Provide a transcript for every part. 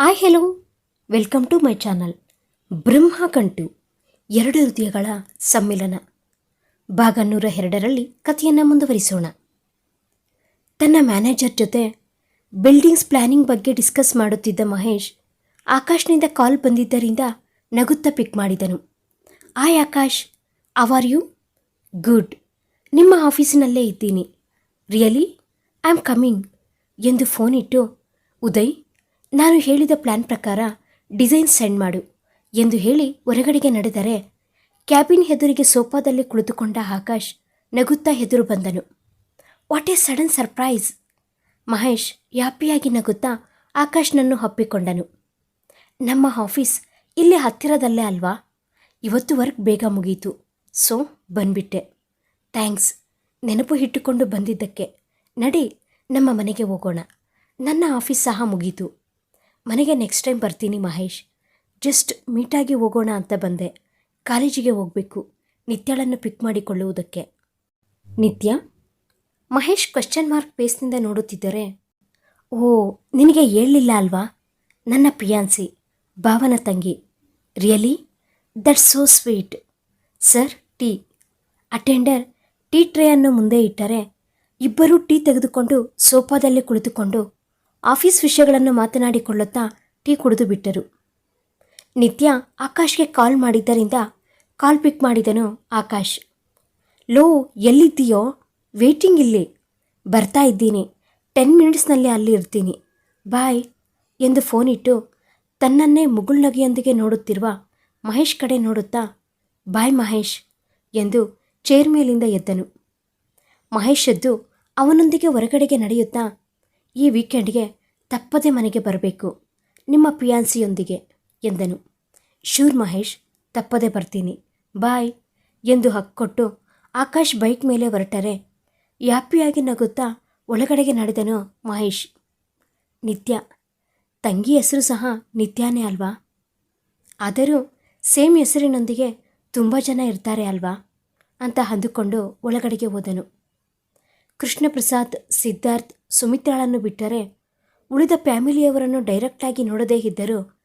Hi hello welcome to my channel Brahmagantu ಎರಡು ಹೃದಯಗಳ ಸಮ್ಮಿಲನ. ಭಾಗ ನೂರ ಎರಡರಲ್ಲಿ ಕಥೆಯನ್ನು ಮುಂದುವರಿಸೋಣ. ತನ್ನ ಮ್ಯಾನೇಜರ್ ಜೊತೆ ಬಿಲ್ಡಿಂಗ್ಸ್ ಪ್ಲ್ಯಾನಿಂಗ್ ಬಗ್ಗೆ ಡಿಸ್ಕಸ್ ಮಾಡುತ್ತಿದ್ದ ಮಹೇಶ್ ಆಕಾಶ್ನಿಂದ ಕಾಲ್ ಬಂದಿದ್ದರಿಂದ ನಗುತ್ತಾ ಪಿಕ್ ಮಾಡಿದನು. Hi Akash. Are you good ನಿಮ್ಮ ಆಫೀಸಿನಲ್ಲೇ ಇದ್ದೀನಿ. ರಿಯಲಿ ಐ ಆಮ್ ಕಮಿಂಗ್ ಎಂದು ಫೋನ್ ಇಟ್ಟು, ಉದಯ್ ನಾನು ಹೇಳಿದ ಪ್ಲ್ಯಾನ್ ಪ್ರಕಾರ ಡಿಸೈನ್ ಸೆಂಡ್ ಮಾಡು ಎಂದು ಹೇಳಿ ಹೊರಗಡೆಗೆ ನಡೆದರೆ ಕ್ಯಾಬಿನ್ ಎದುರಿಗೆ ಸೋಫಾದಲ್ಲಿ ಕುಳಿತುಕೊಂಡ ಆಕಾಶ್ ನಗುತ್ತಾ ಎದುರು ಬಂದನು. What a sudden surprise Mahesh ಯಾಪಿಯಾಗಿ ನಗುತ್ತಾ ಆಕಾಶ್ನನ್ನು ಹಪ್ಪಿಕೊಂಡನು ನಮ್ಮ ಆಫೀಸ್ ಇಲ್ಲೇ ಹತ್ತಿರದಲ್ಲೇ ಅಲ್ವಾ? ಇವತ್ತು ವರ್ಕ್ ಬೇಗ ಮುಗೀತು. ಸೊ, ಬಂದ್ಬಿಟ್ಟೆ. ಥ್ಯಾಂಕ್ಸ್. ನೆನಪು ಇಟ್ಟುಕೊಂಡು ಬಂದಿದ್ದಕ್ಕೆ. ನಡಿ, ನಮ್ಮ ಮನೆಗೆ ಹೋಗೋಣ. ನನ್ನ ಆಫೀಸ್ ಸಹ ಮುಗೀತು. ಮನೆಗೆ ನೆಕ್ಸ್ಟ್ ಟೈಮ್ ಬರ್ತೀನಿ ಮಹೇಶ್. ಜಸ್ಟ್ ಮೀಟಾಗಿ ಹೋಗೋಣ ಅಂತ ಬಂದೆ. ಕಾಲೇಜಿಗೆ ಹೋಗಬೇಕು. ನಿತ್ಯಳನ್ನು ಪಿಕ್ ಮಾಡಿಕೊಳ್ಳುವುದಕ್ಕೆ. ನಿತ್ಯ? ಮಹೇಶ್ ಕ್ವಶನ್ ಮಾರ್ಕ್ ಪೇಸ್ನಿಂದ ನೋಡುತ್ತಿದ್ದರೆ, ಓ, ನಿನಗೆ ಹೇಳಲಿಲ್ಲ ಅಲ್ವಾ? ನನ್ನ ಪಿಯಾನ್ಸಿ, ಭಾವನ ತಂಗಿ. Really that so sweet sir tea attender tea ಟ್ರೇಯನ್ನು ಮುಂದೆ ಇಟ್ಟರೆ, ಇಬ್ಬರೂ ಟೀ ತೆಗೆದುಕೊಂಡು ಸೋಫಾದಲ್ಲಿ ಕುಳಿತುಕೊಂಡು ಆಫೀಸ್ ವಿಷಯಗಳನ್ನು ಮಾತನಾಡಿಕೊಳ್ಳುತ್ತಾ ಟೀ ಕುಡಿದು ಬಿಟ್ಟರು. ನಿತ್ಯ ಆಕಾಶ್ಗೆ ಕಾಲ್ ಮಾಡಿದ್ದರಿಂದ ಕಾಲ್ ಪಿಕ್ ಮಾಡಿದನು ಆಕಾಶ್. ಲೋ, ಎಲ್ಲಿದ್ದೀಯೋ? ವೇಟಿಂಗ್ ಇಲ್ಲಿ. ಬರ್ತಾ ಇದ್ದೀನಿ. ಟೆನ್ ಮಿನಿಟ್ಸ್ನಲ್ಲಿ ಅಲ್ಲಿ ಇರ್ತೀನಿ. ಬಾಯ್ ಎಂದು ಫೋನ್ ಇಟ್ಟು ತನ್ನನ್ನೇ ಮುಗುಳ್ನಗೆಯೊಂದಿಗೆ ನೋಡುತ್ತಿರುವ ಮಹೇಶ್ ಕಡೆ ನೋಡುತ್ತಾ, ಬಾಯ್ ಮಹೇಶ್ ಎಂದು ಚೇರ್ ಮೇಲಿಂದ ಎದ್ದನು. ಮಹೇಶ್ ಎದ್ದು ಅವನೊಂದಿಗೆ ಹೊರಗಡೆಗೆ ನಡೆಯುತ್ತಾ ಈ ವೀಕೆಂಡ್ಗೆ ತಪ್ಪದೆ ಮನೆಗೆ ಬರಬೇಕು. ನಿಮ್ಮ ಪಿಯಾನ್ಸಿಯೊಂದಿಗೆ, ಎಂದನು. ಶೂರ್ ಮಹೇಶ್, ತಪ್ಪದೆ ಬರ್ತೀನಿ. ಬಾಯ್, ಎಂದು ಹಕ್ಕೊಟ್ಟು ಆಕಾಶ್ ಬೈಕ್ ಮೇಲೆ ಹೊರಟರೆ. ಯಾಪಿಯಾಗಿ ನಗುತ್ತಾ ಒಳಗಡೆಗೆ ನಡೆದನು ಮಹೇಶ್. ನಿತ್ಯ. ತಂಗಿ ಹೆಸರು ಸಹ ನಿತ್ಯಾನೇ ಅಲ್ವಾ? ಆದರೂ ಸೇಮ್ ಹೆಸರಿನೊಂದಿಗೆ ತುಂಬ ಜನ ಇರ್ತಾರೆ ಅಲ್ವಾ? ಅಂತ ಅಂದುಕೊಂಡು ಒಳಗಡೆಗೆ ಹೋದನು. ಕೃಷ್ಣಪ್ರಸಾದ್, ಸಿದ್ಧಾರ್ಥ್, ಸುಮಿತ್ರಾಳನ್ನು ಬಿಟ್ಟರೆ ಉಳಿದ ಫ್ಯಾಮಿಲಿಯವರನ್ನು ಡೈರೆಕ್ಟಾಗಿ ನೋಡದೇ ಇದ್ದರೂ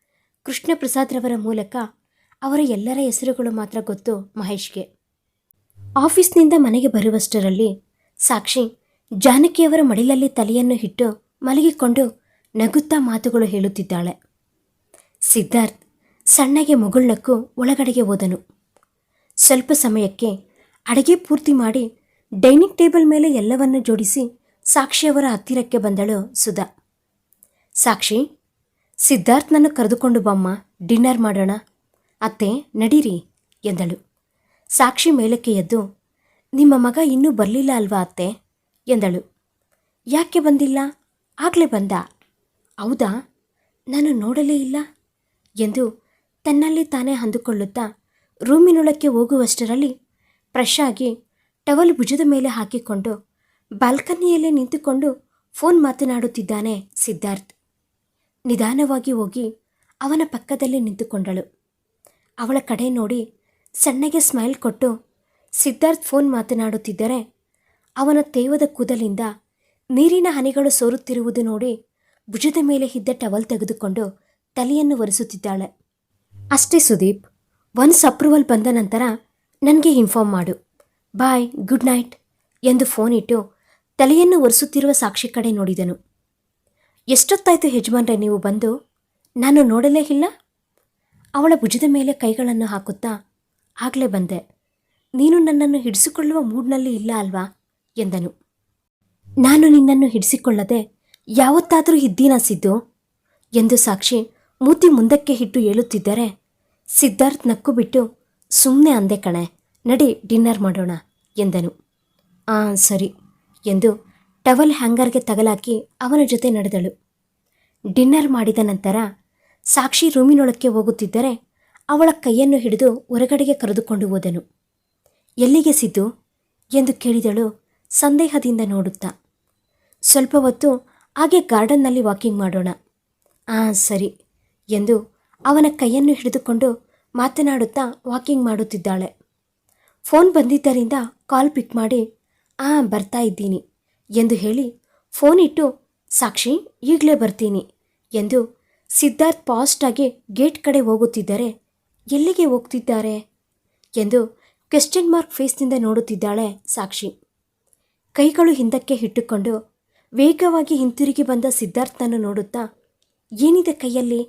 ಕೃಷ್ಣಪ್ರಸಾದ್ರವರ ಮೂಲಕ ಅವರ ಎಲ್ಲರ ಹೆಸರುಗಳು ಮಾತ್ರ ಗೊತ್ತು ಮಹೇಶ್ಗೆ. ಆಫೀಸ್ನಿಂದ ಮನೆಗೆ ಬರುವಷ್ಟರಲ್ಲಿ ಸಾಕ್ಷಿ ಜಾನಕಿಯವರ ಮಡಿಲಲ್ಲಿ ತಲೆಯನ್ನು ಇಟ್ಟು ಮಲಗಿಕೊಂಡು ನಗುತ್ತಾ ಮಾತುಗಳು ಹೇಳುತ್ತಿದ್ದಾಳೆ. ಸಿದ್ಧಾರ್ಥ್ ಸಣ್ಣಗೆ ಮುಗುಳ್ನಕ್ಕು ಒಳಗಡೆಗೆ ಹೋದನು. ಸ್ವಲ್ಪ ಸಮಯಕ್ಕೆ ಅಡಿಗೆ ಪೂರ್ತಿ ಮಾಡಿ ಡೈನಿಂಗ್ ಟೇಬಲ್ ಮೇಲೆ ಎಲ್ಲವನ್ನು ಜೋಡಿಸಿ ಸಾಕ್ಷಿಯವರ ಹತ್ತಿರಕ್ಕೆ ಬಂದಳು ಸುಧಾ. ಸಾಕ್ಷಿ ಸಿದ್ಧಾರ್ಥ್ನನ್ನು ಕರೆದುಕೊಂಡು ಬಮ್ಮ, ಡಿನ್ನರ್ ಮಾಡೋಣ. ಅತ್ತೆ, ನಡೀರಿ, ಎಂದಳು. ಸಾಕ್ಷಿ ಮೇಲಕ್ಕೆ ಎದ್ದು, ನಿಮ್ಮ ಮಗ ಇನ್ನೂ ಬರಲಿಲ್ಲ ಅಲ್ವಾ ಅತ್ತೆ? ಎಂದಳು. ಯಾಕೆ ಬಂದಿಲ್ಲ? ಆಗಲೇ ಬಂದ. ಹೌದಾ? ನಾನು ನೋಡಲೇ ಇಲ್ಲ, ಎಂದು ತನ್ನಲ್ಲಿ ತಾನೇ ಅಂದುಕೊಳ್ಳುತ್ತಾ ರೂಮಿನೊಳಕ್ಕೆ ಹೋಗುವಷ್ಟರಲ್ಲಿ ಫ್ರೆಶ್ ಟವಲ್ ಭುಜದ ಮೇಲೆ ಹಾಕಿಕೊಂಡು ಬಾಲ್ಕನಿಯಲ್ಲೇ ನಿಂತುಕೊಂಡು ಫೋನ್ ಮಾತನಾಡುತ್ತಿದ್ದಾನೆ ಸಿದ್ಧಾರ್ಥ್. ನಿಧಾನವಾಗಿ ಹೋಗಿ ಅವನ ಪಕ್ಕದಲ್ಲಿ ನಿಂತುಕೊಂಡಳು. ಅವಳ ಕಡೆ ನೋಡಿ ಸಣ್ಣಗೆ ಸ್ಮೈಲ್ ಕೊಟ್ಟು ಸಿದ್ಧಾರ್ಥ್ ಫೋನ್ ಮಾತನಾಡುತ್ತಿದ್ದರೆ ಅವನ ತೇವದ ಕೂದಲಿಂದ ನೀರಿನ ಹನಿಗಳು ಸೋರುತ್ತಿರುವುದು ನೋಡಿ ಭುಜದ ಮೇಲೆ ಇದ್ದ ಟವಲ್ ತೆಗೆದುಕೊಂಡು ತಲೆಯನ್ನು ಒರೆಸುತ್ತಿದ್ದಾಳೆ. ಅಷ್ಟೇ ಸುದೀಪ್ ಒನ್ಸ್ ಅಪ್ರೂವಲ್ ಬಂದ ನಂತರ ನನಗೆ ಇನ್ಫಾರ್ಮ್ ಮಾಡು. ಬಾಯ್, ಗುಡ್ ನೈಟ್ ಎಂದು ಫೋನ್ ಇಟ್ಟು ತಲೆಯನ್ನು ಒರೆಸುತ್ತಿರುವ ಸಾಕ್ಷಿ ಕಡೆ ನೋಡಿದನು. ಎಷ್ಟೊತ್ತಾಯಿತು ಯಜಮಾನ್ರೆ ನೀವು ಬಂದು? ನಾನು ನೋಡಲೇ ಇಲ್ಲ. ಅವಳ ಭುಜದ ಮೇಲೆ ಕೈಗಳನ್ನು ಹಾಕುತ್ತಾ ಆಗಲೇ ಬಂದೆ. ನೀನು ನನ್ನನ್ನು ಹಿಡಿಸಿಕೊಳ್ಳುವ ಮೂಡ್ನಲ್ಲಿ ಇಲ್ಲ ಅಲ್ವಾ? ಎಂದನು. ನಾನು ನಿನ್ನನ್ನು ಹಿಡಿಸಿಕೊಳ್ಳದೆ ಯಾವತ್ತಾದರೂ ಇದ್ದೀನಾ ಸಿದ್ದು? ಎಂದು ಸಾಕ್ಷಿ ಮೂತಿ ಮುಂದಕ್ಕೆ ಹಿಟ್ಟು ಹೇಳುತ್ತಿದ್ದರೆ ಸಿದ್ಧಾರ್ಥ್ ನಕ್ಕು ಬಿಟ್ಟು ಸುಮ್ಮನೆ ಅಂದೆ ಕಣೆ. ನಡಿ ಡಿನ್ನರ್ ಮಾಡೋಣ ಎಂದನು. ಆ, ಸರಿ ಎಂದು ಟವಲ್ ಹ್ಯಾಂಗರ್ಗೆ ತಗಲಾಕಿ ಅವನ ಜೊತೆ ನಡೆದಳು. ಡಿನ್ನರ್ ಮಾಡಿದ ನಂತರ ಸಾಕ್ಷಿ ರೂಮಿನೊಳಕ್ಕೆ ಹೋಗುತ್ತಿದ್ದರೆ ಅವಳ ಕೈಯನ್ನು ಹಿಡಿದು ಹೊರಗಡೆಗೆ ಕರೆದುಕೊಂಡು ಹೋದನು. ಎಲ್ಲಿಗೆ ಸಿದ್ದು? ಎಂದು ಕೇಳಿದಳು ಸಂದೇಹದಿಂದ ನೋಡುತ್ತಾ. ಸ್ವಲ್ಪ ಹೊತ್ತು ಹಾಗೆ ಗಾರ್ಡನ್ನಲ್ಲಿ ವಾಕಿಂಗ್ ಮಾಡೋಣ. ಆ, ಸರಿ ಎಂದು ಅವನ ಕೈಯನ್ನು ಹಿಡಿದುಕೊಂಡು ಮಾತನಾಡುತ್ತಾ ವಾಕಿಂಗ್ ಮಾಡುತ್ತಿದ್ದಾಳೆ. ಫೋನ್ ಬಂದಿದ್ದರಿಂದ ಕಾಲ್ ಪಿಕ್ ಮಾಡಿ, ಆ, ಬರ್ತಾ ಇದ್ದೀನಿ ಎಂದು ಹೇಳಿ ಫೋನ್ ಇಟ್ಟು, ಸಾಕ್ಷಿ, ಈಗಲೇ ಬರ್ತೀನಿ ಎಂದು ಸಿದ್ಧಾರ್ಥ್ ಪಾಸ್ಟಾಗಿ ಗೇಟ್ ಕಡೆ ಹೋಗುತ್ತಿದ್ದರೆ, ಎಲ್ಲಿಗೆ ಹೋಗ್ತಿದ್ದಾರೆ? ಎಂದು ಕ್ವೆಶ್ಚನ್ ಮಾರ್ಕ್ ಫೇಸ್ನಿಂದ ನೋಡುತ್ತಿದ್ದಾಳೆ ಸಾಕ್ಷಿ. ಕೈಗಳು ಹಿಂದಕ್ಕೆ ಇಟ್ಟುಕೊಂಡು ವೇಗವಾಗಿ ಹಿಂತಿರುಗಿ ಬಂದ ಸಿದ್ಧಾರ್ಥನನ್ನು ನೋಡುತ್ತಾ, ಏನಿದೆ ಕೈಯಲ್ಲಿ?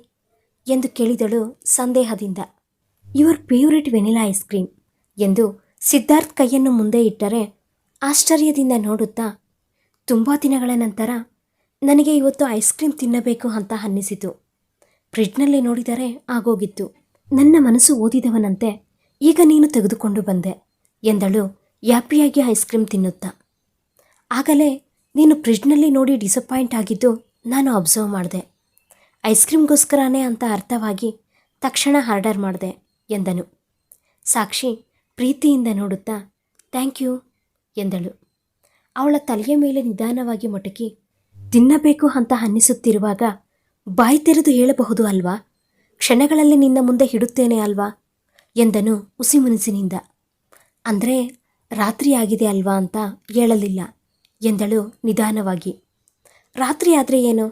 ಎಂದು ಕೇಳಿದಳು ಸಂದೇಹದಿಂದ. Your favourite vanilla ice cream ಎಂದು ಸಿದ್ಧಾರ್ಥ್ ಕೈಯನ್ನು ಮುಂದೆ ಇಟ್ಟರೆ ಆಶ್ಚರ್ಯದಿಂದ ನೋಡುತ್ತಾ, ತುಂಬ ದಿನಗಳ ನಂತರ ನನಗೆ ಇವತ್ತು ಐಸ್ ಕ್ರೀಮ್ ತಿನ್ನಬೇಕು ಅಂತ ಅನ್ನಿಸಿತು. ಫ್ರಿಡ್ಜ್ನಲ್ಲಿ ನೋಡಿದರೆ ಆಗೋಗಿತ್ತು. ನನ್ನ ಮನಸ್ಸು ಓದಿದವನಂತೆ ಈಗ ನೀನು ತೆಗೆದುಕೊಂಡು ಬಂದೆ ಎಂದಳು ಯಾಪಿಯಾಗಿ ಐಸ್ ಕ್ರೀಮ್ ತಿನ್ನುತ್ತಾ. ಆಗಲೇ ನೀನು ಫ್ರಿಡ್ಜ್ನಲ್ಲಿ ನೋಡಿ ಡಿಸಪಾಯಿಂಟ್ ಆಗಿದ್ದು ನಾನು ಅಬ್ಸರ್ವ್ ಮಾಡಿದೆ. ಐಸ್ ಕ್ರೀಮ್ಗೋಸ್ಕರನೇ ಅಂತ ಅರ್ಥವಾಗಿ ತಕ್ಷಣ ಆರ್ಡರ್ ಮಾಡಿದೆ ಎಂದನು. ಸಾಕ್ಷಿ ಪ್ರೀತಿಯಿಂದ ನೋಡುತ್ತಾ, ಥ್ಯಾಂಕ್ ಯು, ಎಂದಳು. ಅವಳ ತಲೆಯ ಮೇಲೆ ನಿಧಾನವಾಗಿ ಮೊಟಕಿ, ತಿನ್ನಬೇಕು ಅಂತ ಅನ್ನಿಸುತ್ತಿರುವಾಗ ಬಾಯಿ ತೆರೆದು ಹೇಳಬಹುದು ಅಲ್ವಾ? ಕ್ಷಣಗಳಲ್ಲಿ ನಿನ್ನ ಮುಂದೆ ಹಿಡುತ್ತೇನೆ ಅಲ್ವಾ? ಎಂದನು ಉಸಿಮುನಿಸಿನಿಂದ ಅಂದರೆ ರಾತ್ರಿ ಆಗಿದೆ ಅಲ್ವಾ ಅಂತ ಹೇಳಲಿಲ್ಲ, ಎಂದಳು ನಿಧಾನವಾಗಿ. ರಾತ್ರಿ ಆದರೆ ಏನು?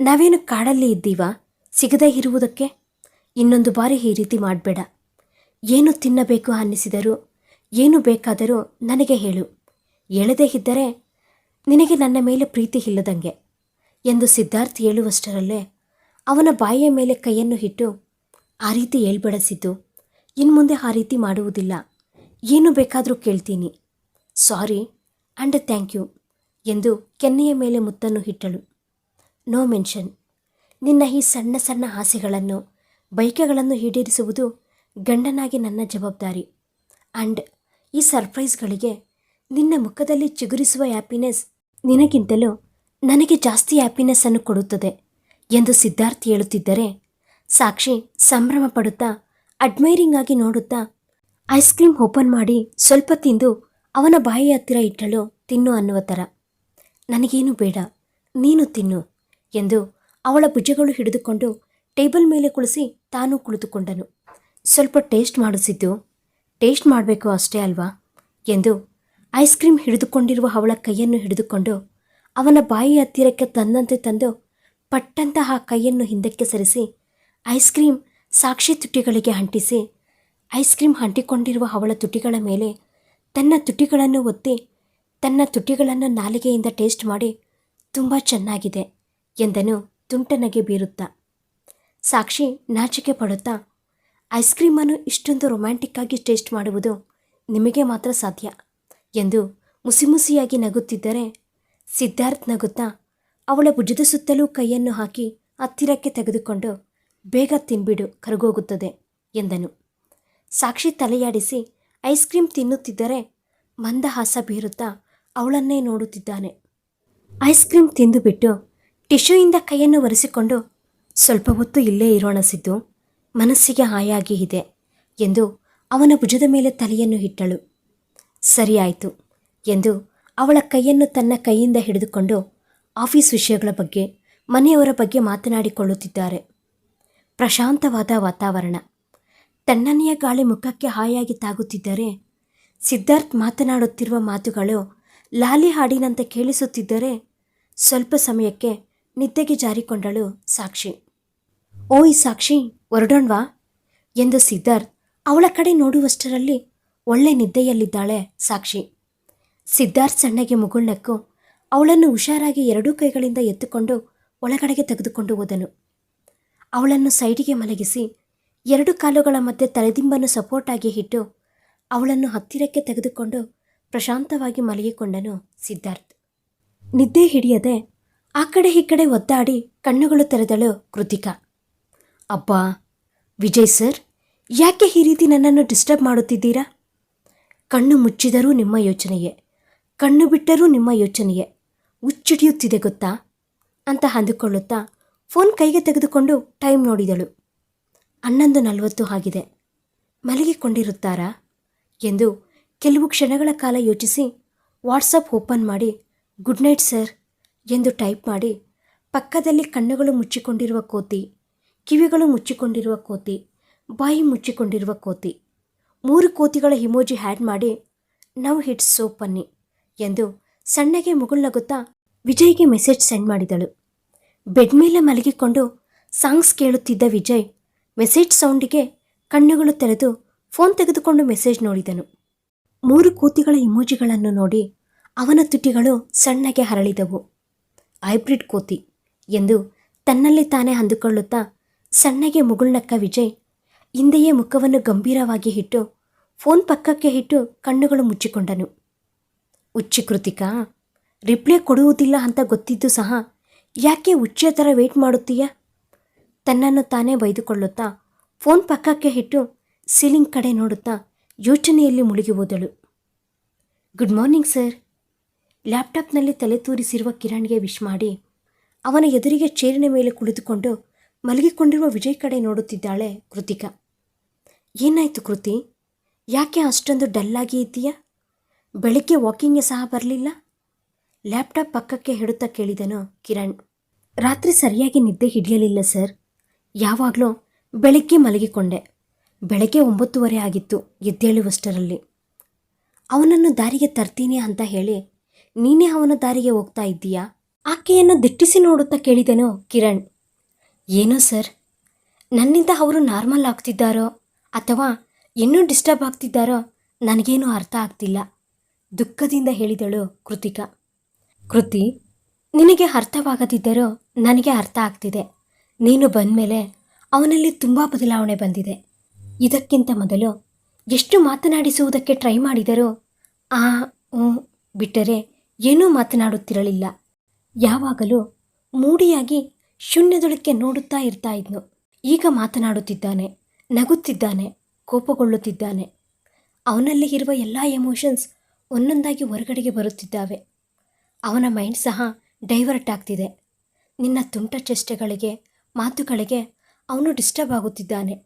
ನಾವೇನು ಕಾಡಲ್ಲಿ ಇದ್ದೀವಾ? ಸಿಗದೇ ಇರುವುದಕ್ಕೆ? ಇನ್ನೊಂದು ಬಾರಿ ಈ ರೀತಿ ಮಾಡಬೇಡ. ಏನು ತಿನ್ನಬೇಕು ಅನ್ನಿಸಿದರೂ. ಏನು ಬೇಕಾದರೂ ನನಗೆ ಹೇಳು. ಹೇಳದೇ ಇದ್ದರೆ ನಿನಗೆ ನನ್ನ ಮೇಲೆ ಪ್ರೀತಿ ಇಲ್ಲದಂಗೆ ಎಂದು ಸಿದ್ಧಾರ್ಥ್ ಹೇಳುವಷ್ಟರಲ್ಲೇ ಅವನ ಬಾಯಿಯ ಮೇಲೆ ಕೈಯನ್ನು ಇಟ್ಟು ಆ ರೀತಿ ಹೇಳ್ಬಡಿಸಿದ್ದು ಇನ್ಮುಂದೆ ಆ ರೀತಿ ಮಾಡುವುದಿಲ್ಲ. ಏನು ಬೇಕಾದರೂ ಕೇಳ್ತೀನಿ. ಸಾರಿ ಆ್ಯಂಡ್ ಥ್ಯಾಂಕ್ ಯು ಎಂದು ಕೆನ್ನೆಯ ಮೇಲೆ ಮುತ್ತನ್ನು ಇಟ್ಟಳು. No mention. ನಿನ್ನ ಈ ಸಣ್ಣ ಸಣ್ಣ ಆಸೆಗಳನ್ನು ಬೈಕೆಗಳನ್ನು ಈಡೇರಿಸುವುದು ಗಂಡನಾಗಿ ನನ್ನ ಜವಾಬ್ದಾರಿ. ಆ್ಯಂಡ್ ಈ ಸರ್ಪ್ರೈಸ್ಗಳಿಗೆ ನಿನ್ನ ಮುಖದಲ್ಲಿ ಚಿಗುರಿಸುವ ಹ್ಯಾಪಿನೆಸ್ ನಿನಗಿಂತಲೂ ನನಗೆ ಜಾಸ್ತಿ ಹ್ಯಾಪಿನೆಸ್ಸನ್ನು ಕೊಡುತ್ತದೆ ಎಂದು ಸಿದ್ಧಾರ್ಥ್ ಹೇಳುತ್ತಿದ್ದರೆ, ಸಾಕ್ಷಿ ಸಂಭ್ರಮ ಪಡುತ್ತಾ ಅಡ್ಮೈರಿಂಗ್ ಆಗಿ ನೋಡುತ್ತಾ ಐಸ್ ಕ್ರೀಮ್ ಓಪನ್ ಮಾಡಿ ಸ್ವಲ್ಪ ತಿಂದು ಅವನ ಬಾಯಿ ಹತ್ತಿರ ಇಟ್ಟಳು ತಿನ್ನು ಅನ್ನುವ ಥರ. ನನಗೇನು ಬೇಡ, ನೀನು ತಿನ್ನು ಎಂದು ಅವಳ ಭುಜಗಳು ಹಿಡಿದುಕೊಂಡು ಟೇಬಲ್ ಮೇಲೆ ಕುಳಿಸಿ ತಾನೂ ಕುಳಿತುಕೊಂಡನು. ಸ್ವಲ್ಪ ಟೇಸ್ಟ್ ಮಾಡಿಸಿದ್ದು. ಟೇಸ್ಟ್ ಮಾಡಬೇಕು ಅಷ್ಟೇ ಅಲ್ವಾ? ಎಂದು ಐಸ್ ಕ್ರೀಮ್ ಹಿಡಿದುಕೊಂಡಿರುವ ಅವಳ ಕೈಯನ್ನು ಹಿಡಿದುಕೊಂಡು ಅವನ ಬಾಯಿ ಹತ್ತಿರಕ್ಕೆ ತಂದಂತೆ ತಂದು ಪಟ್ಟಂತಹ ಕೈಯನ್ನು ಹಿಂದಕ್ಕೆ ಸರಿಸಿ ಐಸ್ ಕ್ರೀಮ್ ಸಾಕ್ಷಿ ತುಟಿಗಳಿಗೆ ಅಂಟಿಸಿ ಐಸ್ ಕ್ರೀಮ್ ಅಂಟಿಕೊಂಡಿರುವ ಅವಳ ತುಟಿಗಳ ಮೇಲೆ ತನ್ನ ತುಟಿಗಳನ್ನು ಒತ್ತಿ ತನ್ನ ತುಟಿಗಳನ್ನು ನಾಲಿಗೆಯಿಂದ ಟೇಸ್ಟ್ ಮಾಡಿ ತುಂಬ ಚೆನ್ನಾಗಿದೆ ಎಂದನು ತುಂಟನಗೆ ಬೀರುತ್ತಾ. ಸಾಕ್ಷಿ ನಾಚಿಕೆ ಪಡುತ್ತಾ ಐಸ್ ಕ್ರೀಮನ್ನು ಇಷ್ಟೊಂದು ರೊಮ್ಯಾಂಟಿಕ್ ಆಗಿ ಟೇಸ್ಟ್ ಮಾಡುವುದು ನಿಮಗೆ ಮಾತ್ರ ಸಾಧ್ಯ ಎಂದು ಮುಸಿಮುಸಿಯಾಗಿ ನಗುತ್ತಿದ್ದರೆ ಸಿದ್ಧಾರ್ಥ್ ನಗುತ್ತಾ ಅವಳ ಭುಜದ ಸುತ್ತಲೂ ಕೈಯನ್ನು ಹಾಕಿ ಹತ್ತಿರಕ್ಕೆ ತೆಗೆದುಕೊಂಡು ಬೇಗ ತಿನ್ಬಿಡು ಕರಗೋಗುತ್ತದೆ ಎಂದನು. ಸಾಕ್ಷಿ ತಲೆಯಾಡಿಸಿ ಐಸ್ ಕ್ರೀಮ್ ತಿನ್ನುತ್ತಿದ್ದರೆ ಮಂದಹಾಸ ಬೀರುತ್ತಾ ಅವಳನ್ನೇ ನೋಡುತ್ತಿದ್ದಾನೆ. ಐಸ್ ಕ್ರೀಮ್ ತಿಂದುಬಿಟ್ಟು ಟಿಶ್ಯೂಯಿಂದ ಕೈಯನ್ನು ಒರೆಸಿಕೊಂಡು ಸ್ವಲ್ಪ ಹೊತ್ತು ಇಲ್ಲೇ ಇರೋಣ ಸಿದ್ದು. ಮನಸ್ಸಿಗೆ ಹಾಯಾಗಿ ಇದೆ ಎಂದು ಅವನ ಭುಜದ ಮೇಲೆ ತಲೆಯನ್ನು ಇಟ್ಟಳು. ಸರಿಯಾಯಿತು ಎಂದು ಅವಳ ಕೈಯನ್ನು ತನ್ನ ಕೈಯಿಂದ ಹಿಡಿದುಕೊಂಡು ಆಫೀಸ್ ವಿಷಯಗಳ ಬಗ್ಗೆ, ಮನೆಯವರ ಬಗ್ಗೆ ಮಾತನಾಡಿಕೊಳ್ಳುತ್ತಿದ್ದಾರೆ. ಪ್ರಶಾಂತವಾದ ವಾತಾವರಣ. ತಣ್ಣನೆಯ ಗಾಳಿ ಮುಖಕ್ಕೆ ಹಾಯಾಗಿ ತಾಗುತ್ತಿದ್ದರೆ, ಸಿದ್ಧಾರ್ಥ್ ಮಾತನಾಡುತ್ತಿರುವ ಮಾತುಗಳು ಲಾಲಿ ಹಾಡಿನಂತೆ ಕೇಳಿಸುತ್ತಿದ್ದರೆ ಸ್ವಲ್ಪ ಸಮಯಕ್ಕೆ ನಿದ್ದೆಗೆ ಜಾರಿಕೊಂಡಳು ಸಾಕ್ಷಿ. ಓಯ್ ಸಾಕ್ಷಿ ಹೊರಡೋಣ್ವಾ ಎಂದು ಸಿದ್ಧಾರ್ಥ್ ಅವಳ ಕಡೆ ನೋಡುವಷ್ಟರಲ್ಲಿ ಒಳ್ಳೆ ನಿದ್ದೆಯಲ್ಲಿದ್ದಾಳೆ ಸಾಕ್ಷಿ. ಸಿದ್ಧಾರ್ಥ್ ಸಣ್ಣಗೆ ಮುಗುಳ್ನಕ್ಕು ಅವಳನ್ನು ಹುಷಾರಾಗಿ ಎರಡೂ ಕೈಗಳಿಂದ ಎತ್ತುಕೊಂಡು ಒಳಗಡೆಗೆ ತೆಗೆದುಕೊಂಡು ಹೋದನು. ಅವಳನ್ನು ಸೈಡಿಗೆ ಮಲಗಿಸಿ ಎರಡು ಕಾಲುಗಳ ಮಧ್ಯೆ ತಲೆದಿಂಬನ್ನು ಸಪೋರ್ಟಾಗಿ ಇಟ್ಟು ಅವಳನ್ನು ಹತ್ತಿರಕ್ಕೆ ತೆಗೆದುಕೊಂಡು ಪ್ರಶಾಂತವಾಗಿ ಮಲಗಿಕೊಂಡನು ಸಿದ್ಧಾರ್ಥ್. ನಿದ್ದೆ ಹಿಡಿಯದೆ ಆ ಕಡೆ ಈ ಕಡೆ ಒದ್ದಾಡಿ ಕಣ್ಣುಗಳು ತೆರೆದಳು ಕೃತಿಕಾ. ಅಬ್ಬಾ, ವಿಜಯ್ ಸರ್, ಯಾಕೆ ಈ ರೀತಿ ನನ್ನನ್ನು ಡಿಸ್ಟರ್ಬ್ ಮಾಡುತ್ತಿದ್ದೀರಾ? ಕಣ್ಣು ಮುಚ್ಚಿದರೂ ನಿಮ್ಮ ಯೋಚನೆಯೇ, ಕಣ್ಣು ಬಿಟ್ಟರೂ ನಿಮ್ಮ ಯೋಚನೆಯೇ, ಹುಚ್ಚಿಡಿಯುತ್ತಿದೆ ಗೊತ್ತಾ? ಅಂತ ಅಂದುಕೊಳ್ಳುತ್ತಾ ಫೋನ್ ಕೈಗೆ ತೆಗೆದುಕೊಂಡು ಟೈಮ್ ನೋಡಿದಳು. ಹನ್ನೊಂದು ನಲವತ್ತು ಆಗಿದೆ. ಮಲಗಿಕೊಂಡಿರುತ್ತಾರಾ? ಎಂದು ಕೆಲವು ಕ್ಷಣಗಳ ಕಾಲ ಯೋಚಿಸಿ ವಾಟ್ಸಪ್ ಓಪನ್ ಮಾಡಿ, ಗುಡ್ ನೈಟ್ ಸರ್, ಎಂದು ಟೈಪ್ ಮಾಡಿ ಪಕ್ಕದಲ್ಲಿ ಕಣ್ಣುಗಳು ಮುಚ್ಚಿಕೊಂಡಿರುವ ಕೋತಿ ಕಿವಿಗಳು ಮುಚ್ಚಿಕೊಂಡಿರುವ ಕೋತಿ, ಬಾಯಿ ಮುಚ್ಚಿಕೊಂಡಿರುವ ಕೋತಿ. ಮೂರು ಕೋತಿಗಳ ಇಮೋಜಿ ಹ್ಯಾಡ್ ಮಾಡಿ, ನೌ ಹಿಟ್ಸ್ ಸೋ ಪನ್ನಿ ಎಂದು ಸಣ್ಣಗೆ ಮುಗುಳ್ನಗುತ್ತಾ ವಿಜಯ್ಗೆ ಮೆಸೇಜ್ ಸೆಂಡ್ ಮಾಡಿದಳು. ಬೆಡ್ ಮೇಲೆ ಮಲಗಿಕೊಂಡು ಸಾಂಗ್ಸ್ ಕೇಳುತ್ತಿದ್ದ ವಿಜಯ್ ಮೆಸೇಜ್ ಸೌಂಡಿಗೆ ಕಣ್ಣುಗಳು ತೆರೆದು ಫೋನ್ ತೆಗೆದುಕೊಂಡು ಮೆಸೇಜ್ ನೋಡಿದನು. ಮೂರು ಕೋತಿಗಳ ಇಮೋಜಿಗಳನ್ನು ನೋಡಿ ಅವನ ತುಟಿಗಳು ಸಣ್ಣಗೆ ಹರಳಿದವು. ಹೈಬ್ರಿಡ್ ಕೋತಿ ಎಂದು ತನ್ನಲ್ಲಿ ತಾನೇ ಅಂದುಕೊಳ್ಳುತ್ತಾ ಸಣ್ಣಗೆ ಮುಗುಳ್ನಕ್ಕ ವಿಜಯ್ ಹಿಂದೆಯೇ ಮುಖವನ್ನು ಗಂಭೀರವಾಗಿ ಇಟ್ಟು ಫೋನ್ ಪಕ್ಕಕ್ಕೆ ಇಟ್ಟು ಕಣ್ಣುಗಳು ಮುಚ್ಚಿಕೊಂಡನು. ಉಚ್ಚಿ ಕೃತಿಕಾ, ರಿಪ್ಲೈ ಕೊಡುವುದಿಲ್ಲ ಅಂತ ಗೊತ್ತಿದ್ದು ಸಹ ಯಾಕೆ ಉಚ್ಚಿಯ ಥರ ವೇಟ್ ಮಾಡುತ್ತೀಯ? ತನ್ನನ್ನು ತಾನೇ ಬೈದುಕೊಳ್ಳುತ್ತಾ ಫೋನ್ ಪಕ್ಕಕ್ಕೆ ಇಟ್ಟು ಸೀಲಿಂಗ್ ಕಡೆ ನೋಡುತ್ತಾ ಯೋಚನೆಯಲ್ಲಿ ಮುಳುಗಿ ಹೋದಳು. Good morning sir. ಲ್ಯಾಪ್ಟಾಪ್ನಲ್ಲಿ ತಲೆ ತೂರಿಸಿರುವ ಕಿರಣ್ಗೆ ವಿಶ್ ಮಾಡಿ ಅವನ ಎದುರಿಗೆ ಚೇರಿನ ಮೇಲೆ ಕುಳಿತುಕೊಂಡು ಮಲಗಿಕೊಂಡಿರುವ ವಿಜಯ್ ಕಡೆ ನೋಡುತ್ತಿದ್ದಾಳೆ ಕೃತಿಕಾ. ಏನಾಯಿತು ಕೃತಿ? ಯಾಕೆ ಅಷ್ಟೊಂದು ಡಲ್ಲಾಗಿ ಇದ್ದೀಯಾ? ಬೆಳಿಗ್ಗೆ ವಾಕಿಂಗ್ಗೆ ಸಹ ಬರಲಿಲ್ಲ? ಲ್ಯಾಪ್ಟಾಪ್ ಪಕ್ಕಕ್ಕೆ ಹಿಡುತ್ತಾ ಕೇಳಿದನು ಕಿರಣ್. ರಾತ್ರಿ ಸರಿಯಾಗಿ ನಿದ್ದೆ ಹಿಡಿಯಲಿಲ್ಲ ಸರ್. ಯಾವಾಗಲೂ ಬೆಳಗ್ಗೆ ಮಲಗಿಕೊಂಡೆ. ಬೆಳಗ್ಗೆ ಒಂಬತ್ತುವರೆ ಆಗಿತ್ತು ಎದ್ದೇಳುವಷ್ಟರಲ್ಲಿ. ಅವನನ್ನು ದಾರಿಗೆ ತರ್ತೀನಿ ಅಂತ ಹೇಳಿ ನೀನೇ ಅವನ ದಾರಿಗೆ ಹೋಗ್ತಾ ಇದ್ದೀಯಾ? ಆಕೆಯನ್ನು ದಿಟ್ಟಿಸಿ ನೋಡುತ್ತಾ ಕೇಳಿದನು ಕಿರಣ್. ಏನೋ ಸರ್. ನನ್ನಿಂದ ಅವರು ನಾರ್ಮಲ್ ಆಗ್ತಿದ್ದಾರೋ ಅಥವಾ ಇನ್ನೂ ಡಿಸ್ಟರ್ಬ್ ಆಗ್ತಿದ್ದಾರೋ ನನಗೇನೂ ಅರ್ಥ ಆಗ್ತಿಲ್ಲ. ದುಃಖದಿಂದ ಹೇಳಿದಳು ಕೃತಿಕಾ. ಕೃತಿ, ನಿನಗೆ ಅರ್ಥವಾಗದಿದ್ದರೂ ನನಗೆ ಅರ್ಥ ಆಗ್ತಿದೆ. ನೀನು ಬಂದಮೇಲೆ ಅವನಲ್ಲಿ ತುಂಬ ಬದಲಾವಣೆ ಬಂದಿದೆ. ಇದಕ್ಕಿಂತ ಮೊದಲು ಎಷ್ಟು ಮಾತನಾಡಿಸುವುದಕ್ಕೆ ಟ್ರೈ ಮಾಡಿದರೂ ಆ ಹ್ಞೂ ಬಿಟ್ಟರೆ ಏನೂ ಮಾತನಾಡುತ್ತಿರಲಿಲ್ಲ. ಯಾವಾಗಲೂ ಮೂಡಿಯಾಗಿ ಶೂನ್ಯದೊಳಕ್ಕೆ ನೋಡುತ್ತಾ ಇರ್ತಾ ಇದ್ನು. ಈಗ ಮಾತನಾಡುತ್ತಿದ್ದಾನೆ, ನಗುತ್ತಿದ್ದಾನೆ, ಕೋಪಗೊಳ್ಳುತ್ತಿದ್ದಾನೆ. ಅವನಲ್ಲಿ ಇರುವ ಎಲ್ಲ ಎಮೋಷನ್ಸ್ ಒಂದೊಂದಾಗಿ ಹೊರಗಡೆಗೆ ಬರುತ್ತಿದ್ದಾವೆ. ಅವನ ಮೈಂಡ್ ಸಹ ಡೈವರ್ಟ್ ಆಗ್ತಿದೆ. ನಿನ್ನ ತುಂಟ ಚೇಷ್ಟೆಗಳಿಗೆ, ಮಾತುಗಳಿಗೆ ಅವನು ಡಿಸ್ಟರ್ಬ್ ಆಗುತ್ತಿದ್ದಾನೆ.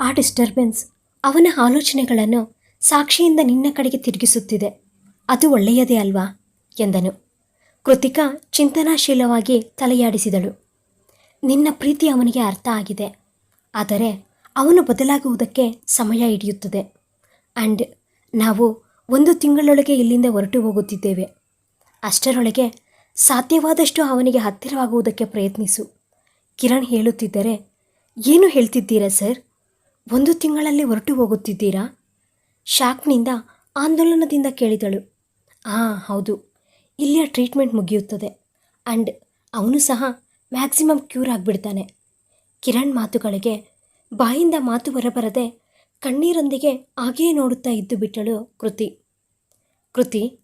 ಆ ಡಿಸ್ಟರ್ಬೆನ್ಸ್ ಅವನ ಆಲೋಚನೆಗಳನ್ನು ಸಾಕ್ಷಿಯಿಂದ ನಿನ್ನ ಕಡೆಗೆ ತಿರುಗಿಸುತ್ತಿದೆ. ಅದು ಒಳ್ಳೆಯದೇ ಅಲ್ವಾ? ಎಂದನು. ಕೃತಿಕಾ ಚಿಂತನಾಶೀಲವಾಗಿ ತಲೆಯಾಡಿಸಿದಳು. ನಿನ್ನ ಪ್ರೀತಿ ಅವನಿಗೆ ಅರ್ಥ ಆಗಿದೆ. ಆದರೆ ಅವನು ಬದಲಾಗುವುದಕ್ಕೆ ಸಮಯ ಹಿಡಿಯುತ್ತದೆ. ಆ್ಯಂಡ್ ನಾವು ಒಂದು ತಿಂಗಳೊಳಗೆ ಇಲ್ಲಿಂದ ಹೊರಟು ಹೋಗುತ್ತಿದ್ದೇವೆ. ಅಷ್ಟರೊಳಗೆ ಸಾಧ್ಯವಾದಷ್ಟು ಅವನಿಗೆ ಹತ್ತಿರವಾಗುವುದಕ್ಕೆ ಪ್ರಯತ್ನಿಸು. ಕಿರಣ್ ಹೇಳುತ್ತಿದ್ದರೆ, ಏನು ಹೇಳ್ತಿದ್ದೀರಾ ಸರ್? ಒಂದು ತಿಂಗಳಲ್ಲಿ ಹೊರಟು ಹೋಗುತ್ತಿದ್ದೀರಾ? ಶಾಕ್ನಿಂದ ಆಂದೋಲನದಿಂದ ಕೇಳಿದಳು. ಹಾಂ ಹೌದು. ಇಲ್ಲಿಯ ಟ್ರೀಟ್ಮೆಂಟ್ ಮುಗಿಯುತ್ತದೆ. ಆ್ಯಂಡ್ ಅವನು ಸಹ ಮ್ಯಾಕ್ಸಿಮಮ್ ಕ್ಯೂರ್ ಆಗಿಬಿಡ್ತಾನೆ. ಕಿರಣ್ ಮಾತುಗಳಿಗೆ ಬಾಯಿಂದ ಮಾತು ಹೊರಬರದೆ ಕಣ್ಣೀರೊಂದಿಗೆ ಹಾಗೆಯೇ ನೋಡುತ್ತಾ ಇದ್ದು ಬಿಟ್ಟಳು ಕೃತಿ. ಕೃತಿ,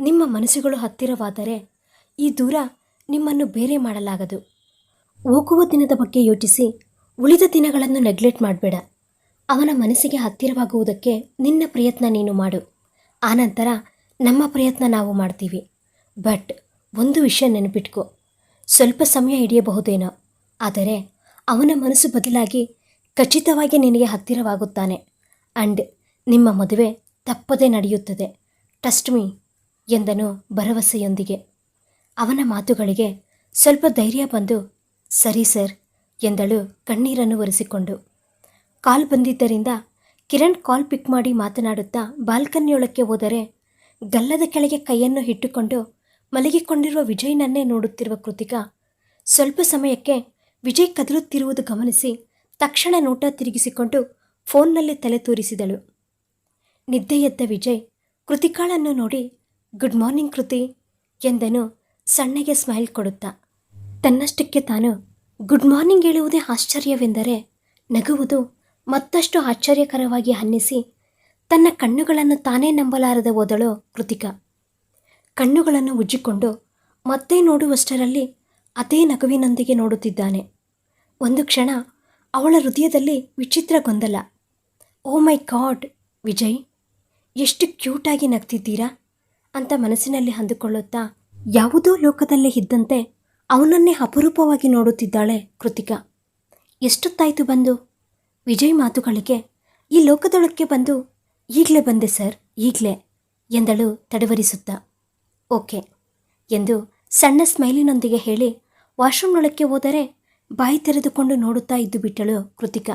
ನಿಮ್ಮ ಮನಸ್ಸುಗಳು ಹತ್ತಿರವಾದರೆ ಈ ದೂರ ನಿಮ್ಮನ್ನು ಬೇರೆ ಮಾಡಲಾಗದು. ಹೋಗುವ ದಿನದ ಬಗ್ಗೆ ಯೋಚಿಸಿ, ಉಳಿದ ದಿನಗಳನ್ನು ನೆಗ್ಲೆಕ್ಟ್ ಮಾಡಬೇಡ. ಅವನ ಮನಸ್ಸಿಗೆ ಹತ್ತಿರವಾಗುವುದಕ್ಕೆ ನಿನ್ನ ಪ್ರಯತ್ನ ನೀನು ಮಾಡು. ಆನಂತರ ನಮ್ಮ ಪ್ರಯತ್ನ ನಾವು ಮಾಡ್ತೀವಿ. ಬಟ್, ಒಂದು ವಿಷಯ ನೆನಪಿಟ್ಕೋ. ಸ್ವಲ್ಪ ಸಮಯ ಹಿಡಿಯಬಹುದೇನೋ. ಆದರೆ ಅವನ ಮನಸ್ಸು ಬದಲಾಗಿ ಖಚಿತವಾಗಿ ನಿನಗೆ ಹತ್ತಿರವಾಗುತ್ತಾನೆ. ಅಂಡ್ ನಿಮ್ಮ ಮದುವೆ ತಪ್ಪದೇ ನಡೆಯುತ್ತದೆ. ಟಸ್ಟ್ ಮೀ ಎಂದನು ಭರವಸೆಯೊಂದಿಗೆ. ಅವನ ಮಾತುಗಳಿಗೆ ಸ್ವಲ್ಪ ಧೈರ್ಯ ಬಂದು, ಸರಿ ಸರ್ ಎಂದಳು ಕಣ್ಣೀರನ್ನು ಒರೆಸಿಕೊಂಡು. ಕಾಲ್ ಬಂದಿದ್ದರಿಂದ ಕಿರಣ್ ಕಾಲ್ ಪಿಕ್ ಮಾಡಿ ಮಾತನಾಡುತ್ತಾ ಬಾಲ್ಕನಿಯೊಳಕ್ಕೆ ಹೋದರೆ ಗಲ್ಲದ ಕೆಳಗೆ ಕೈಯನ್ನು ಇಟ್ಟುಕೊಂಡು ಮಲಗಿಕೊಂಡಿರುವ ವಿಜಯ್ನನ್ನೇ ನೋಡುತ್ತಿರುವ ಕೃತಿಕಾ, ಸ್ವಲ್ಪ ಸಮಯಕ್ಕೆ ವಿಜಯ್ ಕದಲುತ್ತಿರುವುದು ಗಮನಿಸಿ ತಕ್ಷಣ ನೋಟ ತಿರುಗಿಸಿಕೊಂಡು ಫೋನ್ನಲ್ಲಿ ತಲೆ ತೂರಿಸಿದಳು. ನಿದ್ದೆ ಎದ್ದ ವಿಜಯ್ ಕೃತಿಕಾಳನ್ನು ನೋಡಿ, ಗುಡ್ ಮಾರ್ನಿಂಗ್ ಕೃತಿ ಎಂದನು ಸಣ್ಣಗೆ ಸ್ಮೈಲ್ ಕೊಡುತ್ತಾ. ತನ್ನಷ್ಟಕ್ಕೆ ತಾನು, ಗುಡ್ ಮಾರ್ನಿಂಗ್ ಹೇಳುವುದೇ ಆಶ್ಚರ್ಯವೆಂದರೆ ನಗುವುದು ಮತ್ತಷ್ಟು ಆಶ್ಚರ್ಯಕರವಾಗಿ ಅನ್ನಿಸಿ ತನ್ನ ಕಣ್ಣುಗಳನ್ನು ತಾನೇ ನಂಬಲಾರದೆ ಓದಳು ಕೃತಿಕಾ. ಕಣ್ಣುಗಳನ್ನು ಉಜ್ಜಿಕೊಂಡು ಮತ್ತೆ ನೋಡುವಷ್ಟರಲ್ಲಿ ಅದೇ ನಗುವಿನೊಂದಿಗೆ ನೋಡುತ್ತಿದ್ದಾನೆ. ಒಂದು ಕ್ಷಣ ಅವಳ ಹೃದಯದಲ್ಲಿ ವಿಚಿತ್ರ ಗೊಂದಲ. ಓ ಮೈ ಗಾಡ್ ವಿಜಯ್, ಎಷ್ಟು ಕ್ಯೂಟಾಗಿ ನಗ್ತಿದ್ದೀರಾ? ಅಂತ ಮನಸ್ಸಿನಲ್ಲಿ ಅಂದುಕೊಳ್ಳುತ್ತಾ ಯಾವುದೋ ಲೋಕದಲ್ಲೇ ಇದ್ದಂತೆ ಅವನನ್ನೇ ಅಪರೂಪವಾಗಿ ನೋಡುತ್ತಿದ್ದಾಳೆ ಕೃತಿಕಾ. ಎಷ್ಟೊತ್ತಾಯಿತು ಬಂದು? ವಿಜಯ್ ಮಾತುಗಳಿಗೆ. ಈ ಲೋಕದೊಳಕ್ಕೆ ಬಂದು ಈಗಲೇ ಬಂದೆ ಸರ್, ಈಗಲೇ, ಎಂದಳು ತಡವರಿಸುತ್ತಾ. ಓಕೆ ಎಂದು ಸಣ್ಣ ಸ್ಮೈಲಿನೊಂದಿಗೆ ಹೇಳಿ ವಾಶ್ರೂಮ್ನೊಳಕ್ಕೆ ಹೋದರೆ ಬಾಯಿ ತೆರೆದುಕೊಂಡು ನೋಡುತ್ತಾ ಇದ್ದು ಬಿಟ್ಟಳು ಕೃತಿಕಾ.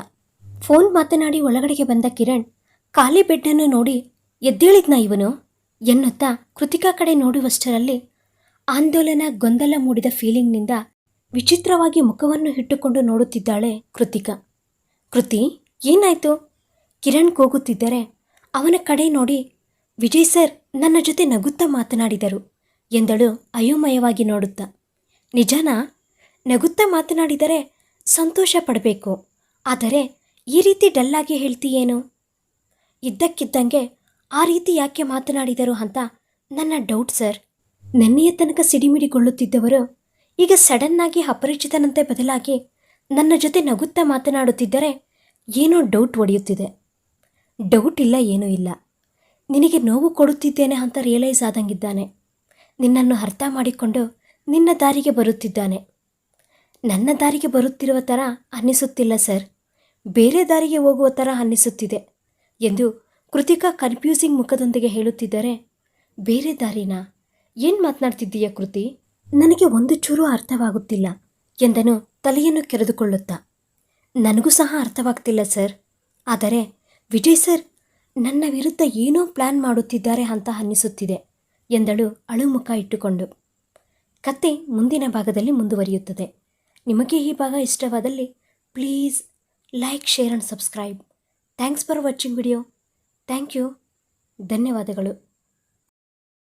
ಫೋನ್ ಮಾತನಾಡಿ ಒಳಗಡೆಗೆ ಬಂದ ಕಿರಣ್ ಖಾಲಿ ಬೆಡ್ಡನ್ನು ನೋಡಿ ಎದ್ದೇಳಿದ್ನ ಇವನು ಎನ್ನುತ್ತಾ ಕೃತಿಕಾ ಕಡೆ ನೋಡುವಷ್ಟರಲ್ಲಿ ಆಂದೋಲನ ಗೊಂದಲ ಮೂಡಿದ ಫೀಲಿಂಗ್ನಿಂದ ವಿಚಿತ್ರವಾಗಿ ಮುಖವನ್ನು ಇಟ್ಟುಕೊಂಡು ನೋಡುತ್ತಿದ್ದಾಳೆ ಕೃತಿಕಾ. ಕೃತಿ ಏನಾಯ್ತು? ಕಿರಣ್ ಕೂಗುತ್ತಿದ್ದರೆ ಅವನ ಕಡೆ ನೋಡಿ ವಿಜಯ್ ಸರ್ ನನ್ನ ಜೊತೆ ನಗುತ್ತಾ ಮಾತನಾಡಿದರು ಎಂದಳು ಅಯೋಮಯವಾಗಿ ನೋಡುತ್ತಾ. ನಿಜನಾ? ನಗುತ್ತಾ ಮಾತನಾಡಿದರೆ ಸಂತೋಷ ಪಡಬೇಕು. ಆದರೆ ಈ ರೀತಿ ಡಲ್ಲಾಗಿ ಹೇಳ್ತೀಯೇನು ಇದ್ದಕ್ಕಿದ್ದಂಗೆ ಆ ರೀತಿ ಯಾಕೆ ಮಾತನಾಡಿದರು ಅಂತ ನನ್ನ ಡೌಟ್ ಸರ್. ನೆನ್ನೆಯ ತನಕ ಸಿಡಿಮಿಡಿಗೊಳ್ಳುತ್ತಿದ್ದವರು ಈಗ ಸಡನ್ನಾಗಿ ಅಪರಿಚಿತನಂತೆ ಬದಲಾಗಿ ನನ್ನ ಜೊತೆ ನಗುತ್ತಾ ಮಾತನಾಡುತ್ತಿದ್ದರೆ ಏನೋ ಡೌಟ್ ಒಡೆಯುತ್ತಿದೆ. ಡೌಟ್ ಇಲ್ಲ, ಏನೂ ಇಲ್ಲ. ನಿನಗೆ ನೋವು ಕೊಡುತ್ತಿದ್ದೇನೆ ಅಂತ ರಿಯಲೈಸ್ ಆದಂಗಿದ್ದಾನೆ. ನಿನ್ನನ್ನು ಅರ್ಥ ಮಾಡಿಕೊಂಡು ನಿನ್ನ ದಾರಿಗೆ ಬರುತ್ತಿದ್ದಾನೆ. ನನ್ನ ದಾರಿಗೆ ಬರುತ್ತಿರುವ ಥರ ಅನ್ನಿಸುತ್ತಿಲ್ಲ ಸರ್. ಬೇರೆ ದಾರಿಗೆ ಹೋಗುವ ಥರ ಅನ್ನಿಸುತ್ತಿದೆ ಎಂದು ಕೃತಿಕಾ ಕನ್ಫ್ಯೂಸಿಂಗ್ ಮುಖದೊಂದಿಗೆ ಹೇಳುತ್ತಿದ್ದರೆ, ಬೇರೆ ದಾರಿನ? ಏನು ಮಾತನಾಡ್ತಿದ್ದೀಯ ಕೃತಿ? ನನಗೆ ಒಂದು ಚೂರು ಅರ್ಥವಾಗುತ್ತಿಲ್ಲ ಎಂದನು ತಲೆಯನ್ನು ಕೆರೆದುಕೊಳ್ಳುತ್ತಾ. ನನಗೂ ಸಹ ಅರ್ಥವಾಗ್ತಿಲ್ಲ ಸರ್. ಆದರೆ ವಿಜಯ್ ಸರ್ ನನ್ನ ವಿರುದ್ಧ ಏನೋ ಪ್ಲ್ಯಾನ್ ಮಾಡುತ್ತಿದ್ದಾರೆ ಅಂತ ಅನ್ನಿಸುತ್ತಿದೆ ಎಂದಳು ಅಳುಮುಖ ಇಟ್ಟುಕೊಂಡು. ಕತೆ ಮುಂದಿನ ಭಾಗದಲ್ಲಿ ಮುಂದುವರಿಯುತ್ತದೆ. ನಿಮಗೆ ಈ ಭಾಗ ಇಷ್ಟವಾದಲ್ಲಿ please like, share and subscribe. Thanks for watching video. Thank you. ಧನ್ಯವಾದಗಳು.